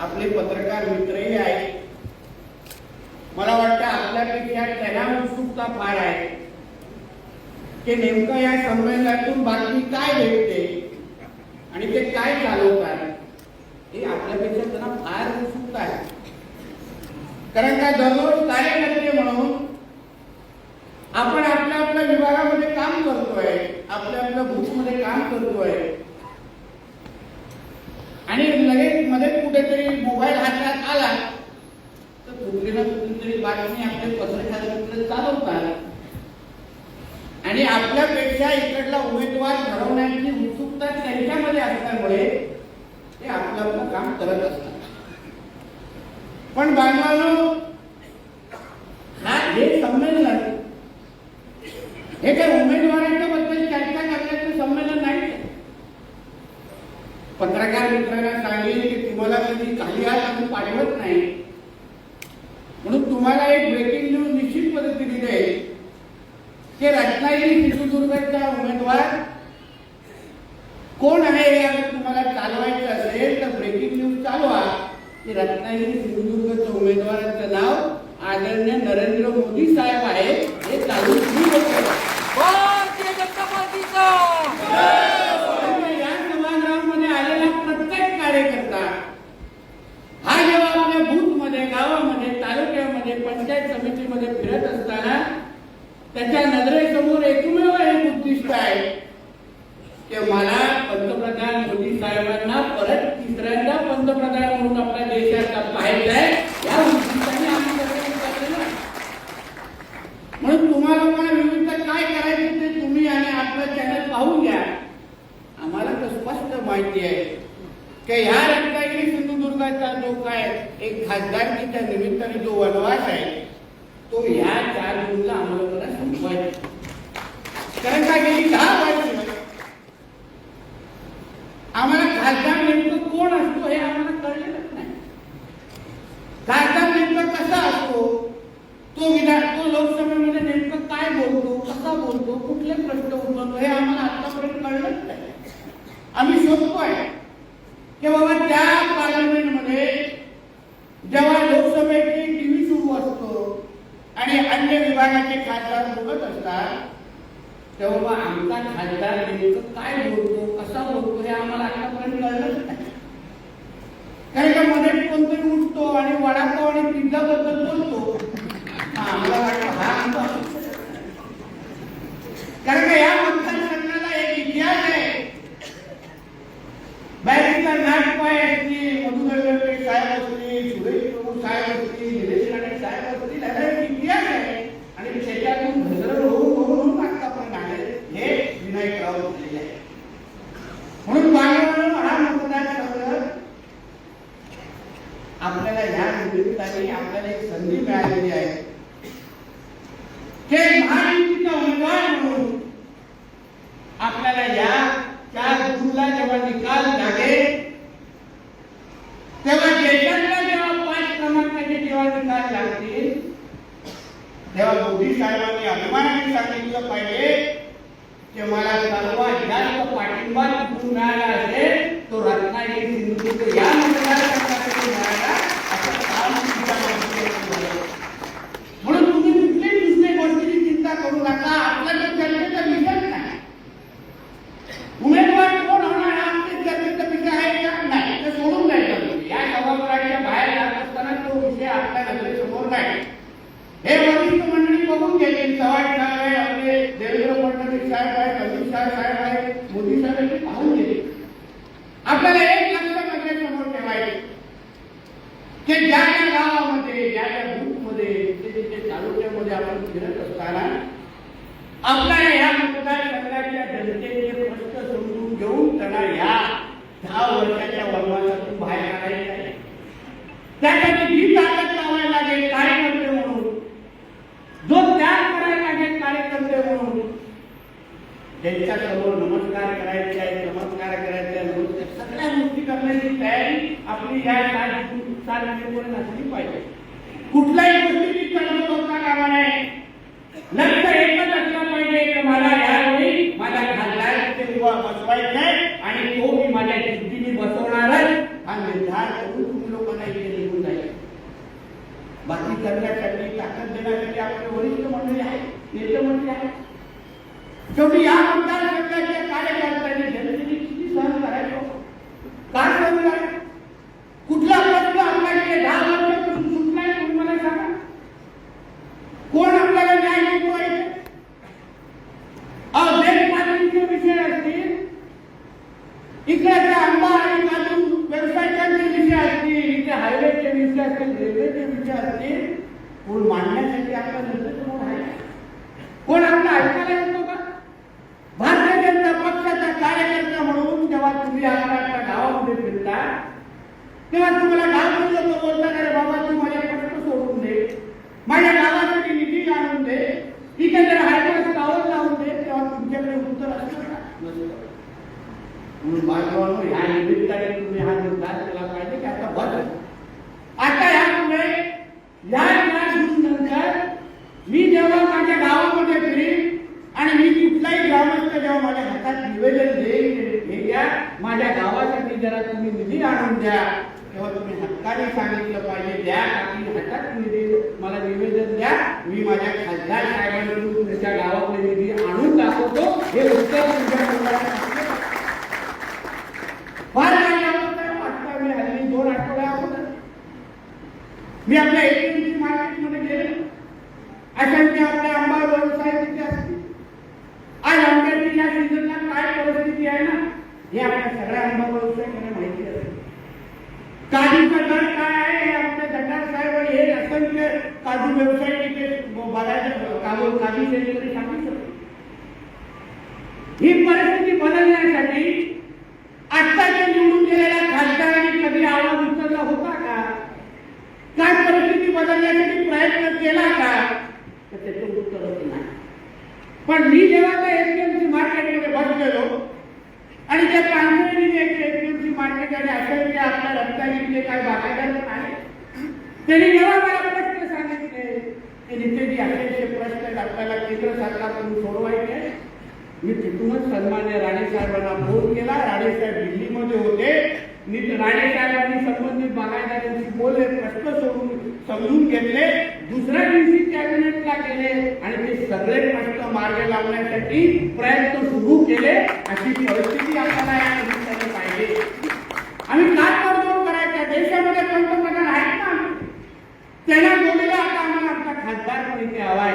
आपले पत्रकार मित्रही आहेत. मला वाटतं आपल्यापेक्षा त्यांना उत्सुकता फार आहे. की नेमकं या संमेलनातून बातमी काय भेटते आणि ते काय चालवतात हे आपल्यापेक्षा त्यांना फार उत्सुकता आहे. कारण का दररोज कार्यकर्ते म्हणून आपण आपल्या आपल्या विभागामध्ये काम करतोय आपल्या आपल्या बूथमध्ये काम करतोय आणि लगेच मध्ये कुठेतरी मोबाईल हातात आला तर कुठली ना कुठली बातमी आपले पत्रकार चालवतात आणि आपल्यापेक्षा इकडला उमेदवार ठरवण्याची उत्सुकता त्यांच्यामध्ये असल्यामुळे ते आपलं आपलं काम करत असतात. पण बांधवांनो हा हे संमेलन हे काय उमेदवारबद्दल चर्चा करण्याचं संमेलन नाही पत्रकार मित्रांना सांगेल की तुम्हाला कधी काही आज आम्ही पाठवत नाही. म्हणून तुम्हाला एक ब्रेकिंग न्यूज निश्चित पद्धतीने देईल की रत्नागिरी सिंधुदुर्गचा उमेदवार कोण आहे हे अगर तुम्हाला चालवायचं असेल तर ब्रेकिंग न्यूज चालवा. की रत्नागिरी सिंधुदुर्गच्या उमेदवाराचं नाव आदरणीय नरेंद्र मोदी साहेब आहे हे चालू मी होतं भारतीय जनता पार्टीचा परंतु या सभागृहामध्ये आलेला प्रत्येक कार्यकर्ता. हा जेव्हा आपल्या बूथमध्ये गावामध्ये तालुक्यामध्ये पंचायत समितीमध्ये फिरत असताना त्याच्या नजरेसमोर एकमेव एक उद्दिष्ट आहे. की मला पंतप्रधान मोदी साहेबांना परत तिसऱ्यांदा पंतप्रधान म्हणून आपल्या देशाचा पाहिजे या उद्दिष्टाने आम्ही म्हणून तुम्हाला पण विविध काय करायचं ते तुम्ही आणि आपलं चॅनल पाहून घ्या. आम्हाला तर स्पष्ट माहिती आहे. की ह्या रत्नागिरी सिंधुदुर्गाचा जो काय एक खासदारकीच्या निमित्ताने जो वनवास आहे तो ह्या चार जूनला आम्हाला जरा संपवायचा कारण का गेली दहा वर्ष. आम्हाला खासदार नेमकं कोण असतो हे आम्हाला कळलेलंच नाही खासदार नेमकं कसा असतो तो विधान तो लोकसभेमध्ये नेमकं काय बोलतो कसा बोलतो कुठले प्रश्न उद्भवतो हे आम्हाला आतापर्यंत कळलंच नाही आम्ही शोधतोय की बाबा त्या पार्लमेंटमध्ये जेव्हा लोकसभेची टीव्ही सुरू असतो आणि विभागाचे खासदार बोलत असतात तेव्हा आमचा खासदार नेमकं काय बोलतो कसा बोलतो हे आम्हाला आतापर्यंत कळलंच नाही. कारण का मध्ये कोणतरी उठतो आणि वडापाव आणि पिझ्झा बद्दल बोलतो. आम्हाला वाटतं हा आमचा कारण का या मतदारसंघाला एक इतिहास आहे. बॅरिस्टर नागपाय असतील मधुकर साहेब असतील सुरेश प्रभू साहेब असतील निलेश राणे साहेब असतील याचा एक इतिहास आहे आणि त्याच्यातून घसरण होऊन होऊन होऊन आतापर्यंत आले हे विनायकराव बोललेले आहे म्हणून बांगलादेश हा मतदारसंघ आपल्याला या निमित्ताने आपल्याला एक संधी मिळालेली आहे. हे महायुतीचा उमेदवार म्हणून आपल्याला या चार जूनला जेव्हा निकाल लागेल तेव्हा देशातल्या जेव्हा पाच क्रमांकाचे जेव्हा निकाल लागतील तेव्हा मोदी साहेबांनी अभिमानाने सांगितलं पाहिजे की मला सर्वात जास्त पाठिंबा मिळाला असेल तो रत्नागिरी सिंधुदुर्ग या मतदारसंघासाठी मिळाला असं काम तुमच्या माहितीचं झालं. म्हणून तुम्ही कुठल्याही दुसऱ्या गोष्टीची चिंता करू नका आपला जो चर्चेचा विषय नाही उमेदवार कोण होणार हा आमच्या चर्चेचा विषय आहे का नाही ते सोडून द्यायचा विषय. या सभागृहाच्या बाहेर जात असताना तो विषय आपल्या नजरेसमोर नाही हे वरिष्ठ मंडळी बघून गेले चव्हाण साहेब आहे आपले देवेंद्र फडणवीस साहेब आहेत अमित शाह साहेब आहेत मोदी साहेब आहेत, ते पाहून गेले आपल्याला एक लक्ष नजरेसमोर ठेवायचे की ज्या ज्या गावामध्ये ज्या ज्या बूथमध्ये जिथे जिथे तालुक्यामध्ये आपण फिरत असताना आपल्याला या मतदारसंघाच्या जनतेचे प्रश्न समजून घेऊन त्यांना या दहा वर्षाच्या वनवासातून बाहेर काढायचे आहे त्यासाठी जी ताकद लावायला लागेल कार्यकर्ते म्हणून जो त्याग करायला लागेल कार्यकर्ते म्हणून त्यांच्यासमोर नमस्कार करायचे आहे चमत्कार करायचे आहे नमस्कार सगळ्या गोष्टी करण्याची तयारी आपली या सार्वजनिक असली पाहिजे कुठल्याही गोष्टीची तडजोड होता कामा नये लक्ष एकच असलं पाहिजे की मला यावेळी माझा खासदार बसवायचा आहे आणि तो मी माझ्या जिद्दीने बसवणारच हा निर्धार करून तुम्ही लोक बाकी करण्यासाठी ताकद आपले वरिष्ठ मंडळी आहे नेते मंडळी आहे शेवटी या मतदारसंघाच्या कार्यकर्त्यांनी जनतेने किती सहन करायचो? काय सहन करायचं? कुठला प्रश्न आपल्याकडे दहा वर्ष वर्षापासून सुटलाय तुम्ही मला सांगा. कोण आपल्याला न्याय मिळवायचे अहो देशपातळीचे विषय असतील इकडे आंबा आणि काजू व्यवसायिकांचे विषय असतील इथे हायवेचे विषय असतील रेल्वेचे विषय असतील कोण मांडण्यासाठी आपला नेतृत्व आहे? कोण आपला ऐकायला येतो का? भारतीय जनता पक्षाचा कार्यकर्ता म्हणून जेव्हा तुम्ही आपल्या गावामध्ये फिरता तेव्हा तुम्हाला गाव लोक बोलतात अरे बाबा तू माझ्या प्रश्न सोडून दे. माझ्या गावासाठी निधी आणून दे. तिथे जर हायवे टावर लावून दे तेव्हा तुमच्याकडे उत्तर असतं का? म्हणून बाजूला ह्या निमित्ताने तुम्ही हा निर्धार केला पाहिजे की आता बस आता यापुढे या या नंतर मी जेव्हा माझ्या गावामध्ये फिरीन आणि मी कुठलाही ग्रामस्थ जेव्हा माझ्या हातात निवेदन देईल हे घ्या. माझ्या गावासाठी जरा तुम्ही निधी आणून द्या. तेव्हा तुम्ही हक्काने सांगितलं पाहिजे. द्या आपली हातात निधी मला निवेदन द्या. मी माझ्या खासदार साहेबांकडून तुमच्या गावाकडे निधी आणून दाखवतो. हे उत्तर तुमच्या फार काही आवडत मी हल्ली दोन आठवड्या आवडत मी आपल्या एपीएमसी मार्केटमध्ये गेलो असंख्य आपले आंबा व्यवसाय तिथे असतील आज आंब्याची या सीझनला काय परिस्थिती आहे ना हे आपल्या सगळ्या आंबा व्यवसायाला माहिती असेल काजूचा दर काय आहे? आमचे आपल्या साहेब हे असंख्य म्हणजे काजू व्यवसायी तिथे बघायचं काजू काजू शेतकरी सांगू शकतो. ही परिस्थिती बदलण्यासाठी आत्ताच्या निवडून गेलेल्या खासदारांनी कधी आवाज उचलला होता का? काय परिस्थिती बदलण्यासाठी प्रयत्न केला का? तर त्याचं उत्तरच नाही. पण मी जेव्हा त्या एपीएमसी मार्केटमध्ये बसलेलो आणि त्या पांढरेने एपीएमसी मार्केट आणि असंख्य आपल्या रत्नागिरीचे काय बागायदार आहे? त्यांनी जेव्हा मला प्रश्न सांगितले ते नित्यजी असे प्रश्न आपल्याला केंद्र सरकारकडून सोडवायचे. मी तिथूनच सन्मान्य राणे साहेबांना फोन केला. राणे साहेब दिल्लीमध्ये होते. मी राणे साहेबांनी संबंधित बागायदारांशी बोलले प्रश्न सोडून समजून घेतले. दुसऱ्या दिवशी कॅबिनेटला गेले आणि ते सगळे प्रश्न मार्ग लावण्यासाठी प्रयत्न सुरू केले. अशी परिस्थिती आपल्याला या निमित्ताने पाहिजे आम्ही काय करतो करायच्या देशामध्ये पंतप्रधान आहेत ना त्यांना बोललेला आता आम्हाला आमचा खासदार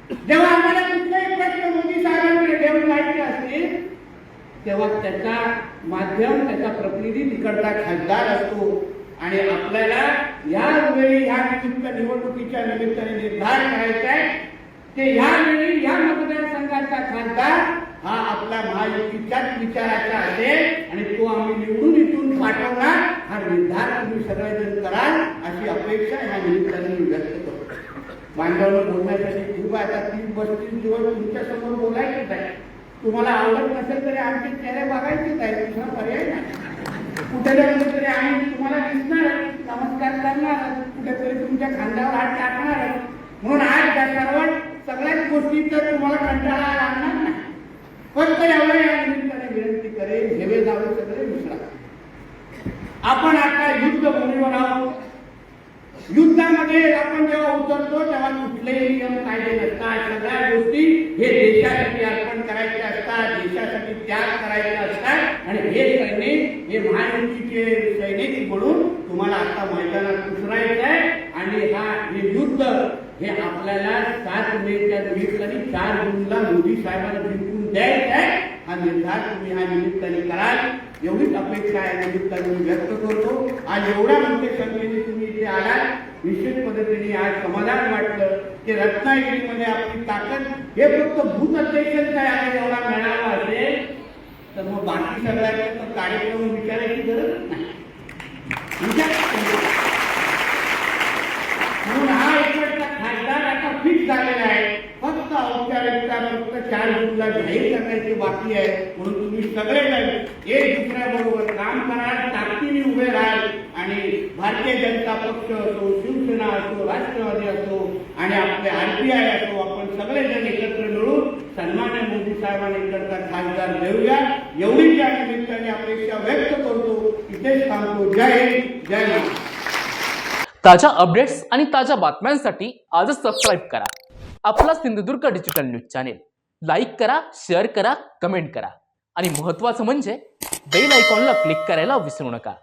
पण जेव्हा आम्हाला कुठलाही प्रश्न मोदी साहेबांकडे ठेवून जायचे असतील तेव्हा त्याचा माध्यम त्याचा प्रतिनिधी तिकडचा खासदार असतो. आणि आपल्याला या वेळी ह्या निमित्त निवडणुकीच्या निमित्ताने निर्धार करायचा आहे ह्या वेळी या मतदारसंघाचा खासदार हा आपला महायुतीच्याच विचाराचा असेल आणि तो आम्ही निवडून इथून पाठवणार. हा निर्धार तुम्ही सगळेजण कराल अशी अपेक्षा ह्या निमित्ताने व्यक्त करतो बोलण्यासाठी खूप आता तीस पस्तीस दिवस तुमच्यासमोर बोलायचेच आहे. तुम्हाला आवडत नसेल तरी आमचे चेहरे बघायचेच आहे दुसरा पर्याय नाही. कुठेतरी तरी कुठेतरी आम्ही तुम्हाला दिसणार नमस्कार करणार कुठेतरी तुमच्या खांद्यावर हात टाकणार म्हणून आज त्या सर्व सगळ्याच गोष्टींचा तुम्हाला कंटाळा लागणार नाही. फक्त एवढ्या या निमित्ताने विनंती करेल हेवे जावे सगळे विसरा आपण आता युद्ध युद्धामध्ये आपण जेव्हा उतरतो तेव्हा कुठलेही नियम कायदे नसतात सगळ्या गोष्टी हे देशासाठी अर्पण करायचे असतात देशासाठी त्याग करायचे असतात. आणि हे सैनिक हे महायुतीचे सैनिक म्हणून तुम्हाला आता मैदानात उतरायचं आहे. आणि हा हे युद्ध हे आपल्याला सात मेच्या निमित्ताने चार जूनला मोदी साहेबांना जिंकून द्यायचं आहे. हा निर्धार तुम्ही ह्या निमित्ताने कराल. एवढीच अपेक्षा या निमित्ताने व्यक्त करतो. आज एवढ्या मोठ्या संख्येने तुम्ही इथे आलात. निश्चित पद्धतीने आज समाधान वाटलं की रत्नागिरीमध्ये आपली ताकद हे फक्त भूत अध्यक्षच काय आहे एवढा मिळाला असेल तर मग बाकी सगळ्यांना कार्यक्रम विचारायची गरज नाही. विचार म्हणून हा इकडचा खासदार आता फिक्स झालेला आहे. फक्त औपचारिकता फक्त चार जूनला जाहीर करण्याची बाकी आहे. म्हणून तुम्ही सगळेजण एक दुसऱ्याबरोबर काम कराल ताकदीने उभे राहाल. आणि भारतीय जनता पक्ष असो शिवसेना असो राष्ट्रवादी असो आणि आपले आरपीआय असो आपण सगळेजण एकत्र मिळून सन्मान्य मोदी साहेबांकडचा खासदार देऊया एवढी त्या निमित्ताने अपेक्षा व्यक्त करतो. इथेच सांगतो जय हिंद जय महाराष्ट्र. ताज्या अपडेट्स आणि ताज्या बातम्यांसाठी आजच सबस्क्राईब करा. आपला Sindhudurg digital news channel like करा शेअर करा कमेंट करा. आणि महत्त्वाचं म्हणजे बेल आयकॉनला क्लिक करायला विसरू नका.